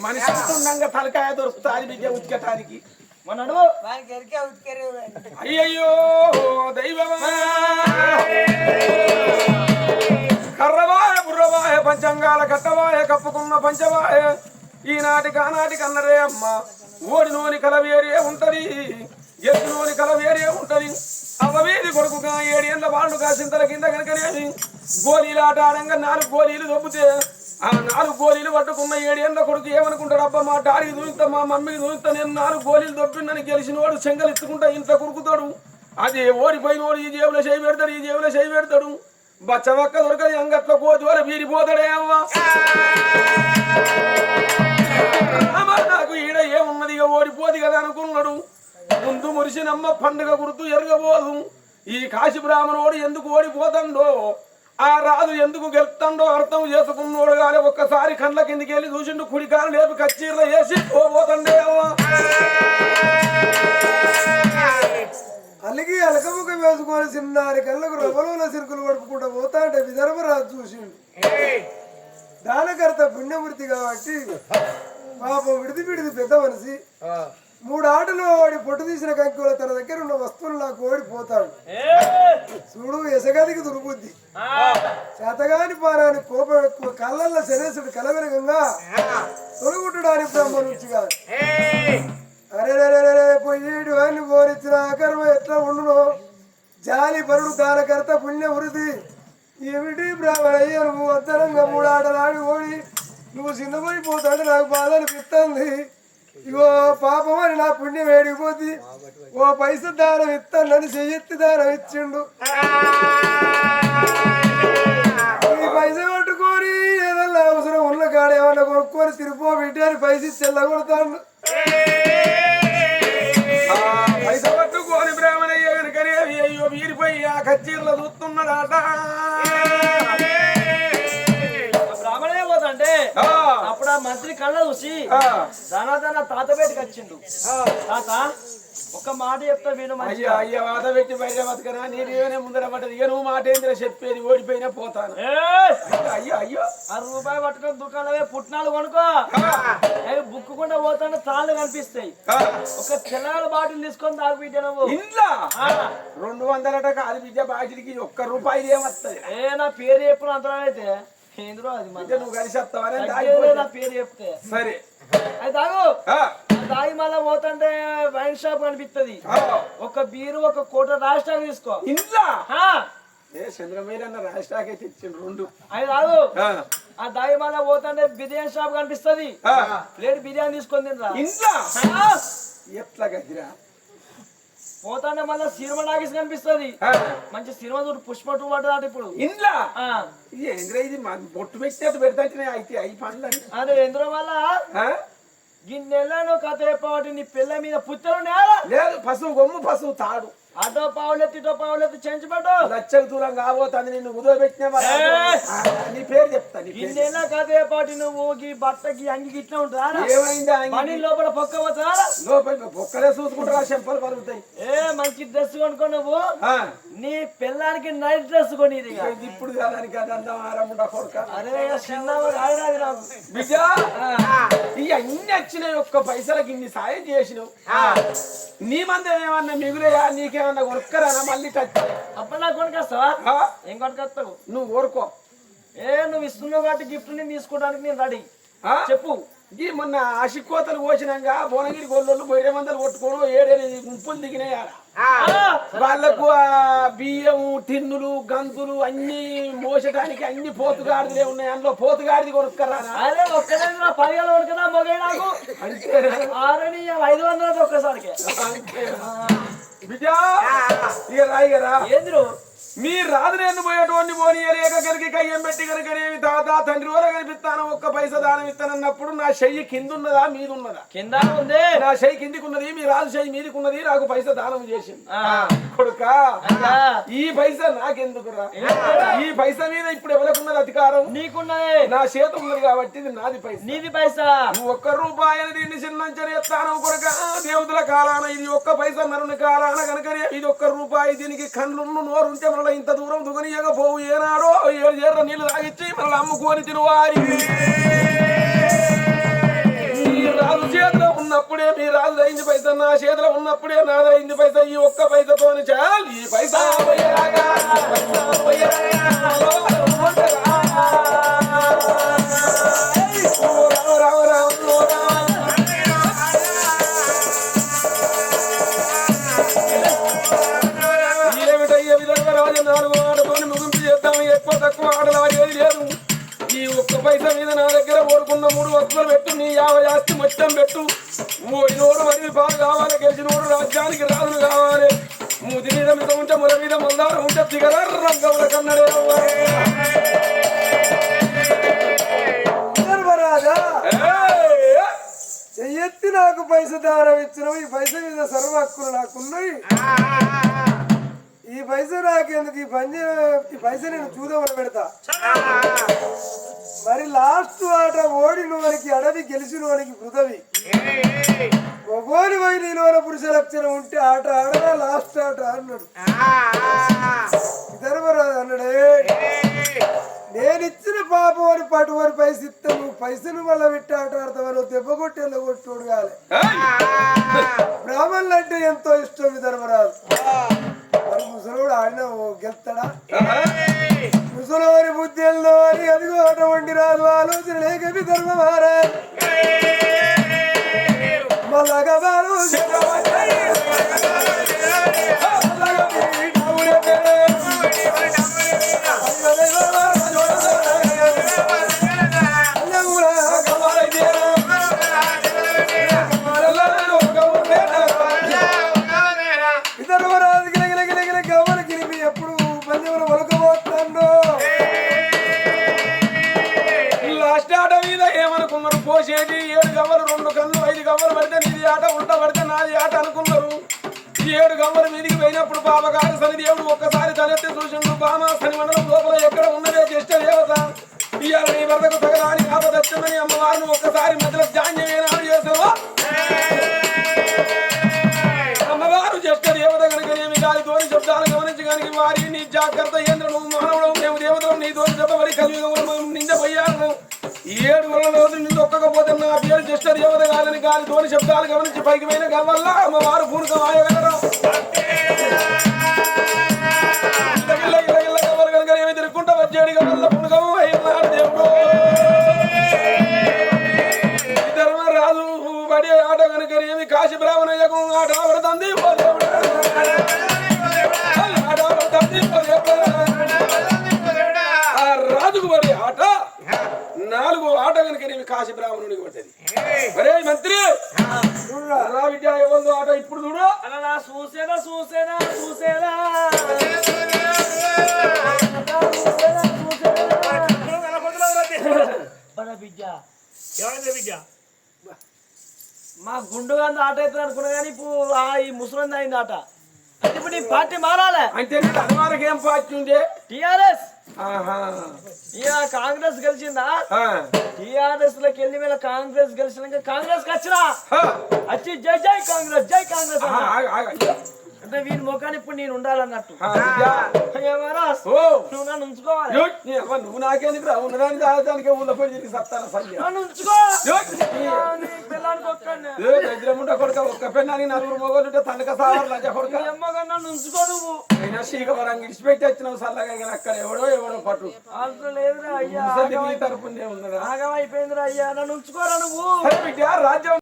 మనిషి. ఉండంగా తలకాయ దొరుకుతుంది బిడ్డ ఉతికటానికి మన నడువు వానికి ఎరికే ఉతికేరు అయ్యయ్యో దైవమా. కర్రవాయ బుర్రవాయ పంచంగాల కట్టవాయ కప్పుకున్న పంచవాయ. ఈనాటి కానాటి కన్నరే అమ్మ. ఓడి నూని కల వేరే ఉంటది. ఎత్తు నూని కల వేరే ఉంటది. అవ్వవేది కొడుకుగా ఏడు ఎండ్ల వాళ్ళు కాసింతల కింద కనుకనేమి గోళీలు ఆట ఆడంగా నాలుగు గోళీలు దొబ్బితే ఆ నాలుగు గోళీలు పట్టుకున్న ఏడు కొడుకు ఏమనుకుంటాడు? అబ్బా మా డాడీకి దూయిస్తా మా మమ్మీకి దూయిస్తా నేను నాలుగు గోళీలు దొబ్బిందని గెలిచిన వాడు చెంగలు ఇంత కురుకుతాడు. అది ఓడిపోయిన వాడు ఈ జేబులో చేయి పెడతాడు ఈ జేబులో చేయి పెడతాడు. బచ్చవక్క దొరకదు అంగట్లో కోతి వల్ల వీరిపోతాడే అవ్వ నాకు ఈడ ఏమున్నది? ఇక ఓడిపోదు కదా అనుకున్నాడు. ముందు మురిసినమ్మ పండుగ గుర్తు ఎరగబోదు. ఈ కాశీ బ్రాహ్మణోడు ఎందుకు ఓడిపోతాడో ఆ రాజు ఎందుకు గెలుతాడో అర్థం చేసుకున్నాడు కానీ ఒక్కసారి కండ్ల కిందికి వెళ్ళి చూసిండు కుడికాలు లేపి కచ్చీర్ల వేసి పోబోతండే అవ్వ అలిగి అలకముఖం వేసుకొని చిన్నారి కళ్ళకు రవ్వలోన సిరుకులు పడుపుకుంటూ పోతా అంటే విదర్భరాజు చూసిండు. దానకర్త పుణ్యమూర్తి కాబట్టి పాపం విడిది విడిది పెద్ద మనిషి. మూడు ఆటలు వాడి పొట్టు తీసిన కంకుల తన దగ్గర ఉన్న వస్తువులు నాకు ఓడిపోతాడు. చూడు ఎసగదికి దుర్బుద్ధి చేతగాని పారాని కోపం ఎక్కువ. కళ్ళల్లో శనేశుడు కలవెరగంగా తొలగుట్టడానికి బ్రహ్మ నుంచి కాదు అరే రే పొయ్యేడు అని కోరిచ్చిన కర్మ ఎట్లా ఉండునో? జాలి పరుడు దానకర్త పుణ్య వృద్ధి ఏమిటి బ్రాహ్మణయ్య నువ్వు అద్దరంగా మూడు ఆటలాడి ఓడి నువ్వు చిన్నపడిపోతాడు నాకు బాధ అనిపిస్తుంది ఇగో పాపం అని నా పుణ్యం వేడిపోద్ది ఓ పైస దానం ఇస్తానని చెయ్యెత్తి దానం ఇచ్చిండు ఈ పైస పట్టుకొని ఏదన్నా అవసరం ఉన్న కాడ ఏమన్నా కొనుక్కొని తిరిగిపో బిడ్డ అని పైస ఆ పైస పట్టుకోని బ్రాహ్మణయ్య కనుకనే అయ్యో వీరిపోయి ఆ కచ్చీర్ల చూస్తున్నాడట బ్రాహ్మణే పోతంటే మంత్రి కళ్ళ చూసి. ధనాధన తాత బయటకు వచ్చిండు. తాత ఒక మాట చెప్తా విను అయ్యో మంచిగా. అయ్యో వాత పెట్టి బయట బతకరా? నేను ఏమైనా ముందర పట్టదు ఇక నువ్వు మాట ఏందిరా చెప్పేది? ఓడిపోయినా పోతాను! అయ్యో అయ్యో ఆ రూపాయి పట్టుకొని దుకాణమే పుట్నాలు కొనుక్కో. అవి బుక్కుకుండా పోతుంటే తాళ్ళు కనిపిస్తాయి. ఒక తెల్లగల బాటిల్ తీసుకొని తాగు బిడ్డ నువ్వు. ఇంట్లో? ఆ, రెండు వందలట కాదు బిడ్డ బాటికి ఒక్క రూపాయి ఏమత్తది? ఏ నా పేరు చెప్పిన అంతరం అయితే. ఏంద్రో అది నువ్వు కలిసి వస్తావని తగ్గేదే నా పేరు చెప్తే. సరే. అది తాగు. మళ్ళా పోతుంటే వైన్ షాప్ కనిపిస్తుంది ఒక బీరు ఒక కోట రాష్ట్రాలు తీసుకో. ఇంట్లో? ఆ, ఏ చంద్రమీరన్న రాష్ట్రాకే తెచ్చిండు రెండు. అది తాగు. ఆ, ఆ దాయి మళ్ళా పోతుంటే బిర్యానీ షాప్ కనిపిస్తుంది. ప్లేట్ బిర్యానీ తీసుకొని తినరా. ఇంట్లో? ఆ, ఎట్లా గదిరా పోతాంటే మళ్ళా సినిమా టాకీస్ కనిపిస్తుంది. మంచి సినిమా చూడు పుష్ప టూ పడ్డదాట ఇప్పుడు. ఇంట్లో ఆ, ఏంద్రా ఇది? బొట్టు పెట్టినట్టు పెడతాంటే అయితే అయి పనులు అదే ఎందులో వల్ల గిన్నెలను కథ చెప్పబట్టి నీ పిల్ల మీద పుత్తలు నేల లేదు పశువు గొమ్ము పశువు తాడు. అటో పావులెత్తి ఇటో పావులెత్తి చెంచబట్టు లచ్చకు దూరం కాబోతుంది నిన్ను ఏయ్! నీ పేరు చెప్తా నీ పేరు గిన్నెల కథ చెప్పబట్టి నువ్వు? ఈ బట్టకి అంగికి ఇట్లా ఉంటుందా ఏమైంది పని లోపల పొక్క పోతుందా లోపల బొక్కలే చూసుకుంటారా? చెంపలు పలుకుతాయి ఏ మంచి డ్రెస్ కొనుక్కో నువ్వు. నీ పిల్లానికి నైట్ డ్రెస్ కొనిది ఇప్పుడు కాదానికి అదంతా ఆరముండ కొడుక. అరే చిన్నవాడు రాదు. నాకు బిడ్డ ఈ అన్ని వచ్చినాయి ఒక్క పైసలకి ఇన్ని సాయం చేసినావు. నీ మంది ఏమన్నా మిగులయా నీకేమన్నా కొనుక్కరానా మళ్ళీ టచ్ అప్పుడు నాకు కొనుకొస్తావా ఏం కొనుకొస్తావు నువ్వు కోరుకో ఏ నువ్వు ఇస్తున్నావు కాబట్టి గిఫ్ట్ని తీసుకోవడానికి నేను రెడీ ఆ? చెప్పు. ఈ మొన్న ఆశికోతలు పోసినాక భువనగిరి గొల్లోళ్ళు బొయ్య మందలు కొట్టుకోను ఏడేది గుంపులు దిగినాయి. వాళ్ళకు ఆ బియ్యం టిన్నులు గంతులు అన్ని మోసడానికి అన్ని పోతుగాడిదే ఉన్నాయి. అందులో పోతుగాడిది కొనుక్కరానా? అరే ఒక్కడే పదివేలు కొనుక్కదా మొగై నాకు. అంతేనా? ఆరని ఐదు వందలది ఒక్కసారికి? బిడ్డ ఇక రాయిగరా ఏంద్రు మీ రాదు పోయేటువంటి పోనీ? లేక కలిగి కయ్యం పెట్టి కనుకనేవి తాత తండ్రి వల్ల కనిపిస్తాను ఒక్క పైస దానం ఇస్తానన్నప్పుడు నా చెయ్యి కింద ఉన్నదా మీద ఉన్నదా కింద ఉంది. నా చెయ్యి కిందికి ఉన్నది మీ రాజు చెయ్యి మీదికి ఉన్నది నాకు పైస దానం చేసింది. కొడుక ఈ పైస నాకెందుకురా? ఈ పైస మీద ఇప్పుడు ఎవరికున్నది అధికారం? నీకున్నది. నా చేత ఉన్నది కాబట్టి నాది పైస. నీది పైసా. నువ్వు ఒక్క రూపాయలు దీన్ని చిన్నంచని ఎత్తాను కొడుక. దేవతల కాలాన ఇది ఒక్క పైసా నరుని కాలాన కనుక ఇది ఒక్క రూపాయి దీనికి కండ్లు నోరుంటే మనలో ఇంత దూరం దుగనియకపోవు. ఏనాడో ఏడు చేర్ర నీళ్ళు తాగిచ్చి మనల్ని అమ్ముకొని తినవారి రాజు చేతిలో ఉన్నప్పుడే మీ రాజు అయింది పైసా నా చేతిలో ఉన్నప్పుడే నా దయింది పైసా ఈ ఒక్క పైసతోని చాలు. ఈ పైసా మీద నా దగ్గర ఓడుకున్న మూడు వస్తువులు పెట్టు నీ యాభై ఆస్తి మొత్తం పెట్టు. ఓడినోడు మరి పాలు కావాలి గెలిచినోడు రాజ్యానికి రాజులు కావాలి. మూతి మీద మీద ఉంటే ముల మీద మందారం ఉంటే దిగర రంగముల కన్నడే! చెయ్యెత్తి నాకు పైస దారం ఇచ్చినవు ఈ పైస మీద సర్వ హక్కులు నాకున్నాయి ఈ పైస నాకెందుకు? ఈ పని ఈ పైస నేను చూదమని పెడతా. మరి లాస్ట్ ఆట ఓడినోనికి అడవి గెలిచినోనికి పృథవి ఒగోని పోయి నీలోన పురుష లక్షణం ఉంటే ఆట ఆడరా లాస్ట్ ఆట అన్నాడు. ధర్మరాజు అన్నాడే నేనిచ్చిన పాపం అని పటువని పైస ఇస్తే నువ్వు పైసలు మళ్ళీ పెట్టి ఆట ఆడతావని నువ్వు దెబ్బ కొట్టి కొట్టుడు కాలే. బ్రాహ్మణులు అంటే ఎంతో ఇష్టం ధర్మరాజు మరి ముసలోడు ఆడిన గెలుస్తాడా? ముసలోని బుద్ధి ఎల్లో అని అదిగో ఆట రాదు ఆలోచన లేక విధర్మ మహారాజ్ ఉల్టా ఆట అనుకున్నారు. ఈ ఏడు గవ్వలు మీదికి పోయినప్పుడు బాబగారు సని దేవుడు ఒక్కసారి తలెత్తి చూసిండు. బామ సని మండలం లోపల ఎక్కడ ఉన్నదే జ్యేష్ఠ దేవత. ఇవాళ నీ వద్దకు తగదాని ఆపదచ్చమని అమ్మవారిని ఒక్కసారి మధ్యలో ధాన్యం ఏనాడు చేశారు అమ్మవారు జ్యేష్ఠ దేవత కనుక ఏమి గాలి తోని శబ్దాలు గమనించి కనుక వారి నీ జాగ్రత్త ఏంద్ర నువ్వు మానవుడు మేము దేవతలు నీ తోని చెప్పబడి కలియుగంలో నిందపోయాను ఏడు వల్ల రోజు నింద ఒక్కకపోతే నా పేరు కాదని గాలి తోని శబ్దాలు గమనించి పైకి పోయిన గవల్ల అమ్మవారు పూనుక ఆయగలరు కాశీ బ్రాహ్మణునికి పడ్డది మరే మంత్రి! రా విద్య ఏముందో ఆట ఇప్పుడు చూడు. అలా చూసేనా చూసేనా చూసేనా మా గుండుగా ఆట అవుతుంది అనుకున్నా కానీ ఇప్పుడు ఆ ఈ ముసలింది అయింది ఆట. అంటే ఇప్పుడు నీ పార్టీ మారాలి. అంటే అనుమానకి ఏం పార్టీ ఉంది టిఆర్ఎస్? కాంగ్రెస్ గెలిచిందా. టిఆర్ఎస్లోకి వెళ్ళి వీళ్ళ కాంగ్రెస్ గెలిచినాక కాంగ్రెస్కి వచ్చినా. వచ్చి జై జై కాంగ్రెస్ జై కాంగ్రెస్. అంటే వీని ముఖాన్ని ఇప్పుడు నేను ఉండాలన్నట్టు. నువ్వు నన్ను ఉంచుకోవాలి. నువ్వు నాకేందుకు దాదానికి ఊళ్ళో పోయి తిరిగి సత్తాన సంధ్య. నన్ను ఉంచుకో. గజ్రముండ కొడుక? ఒక్క పెన్నాని నలుగురు మొగలుంటే తనక సార్ లంచ కొడుక. నువ్వు అయినా శీకవరం ఇడిచిపెట్టి వచ్చినావు సల్లగా అక్కడ ఎవడో ఎవడో పట్టు. అవసరం లేదురా అయ్యా తరపునే ఉన్నదా ఆగమైపోయిందిరా అయ్యా నన్ను ఉంచుకోరా నువ్వు. రాజ్యం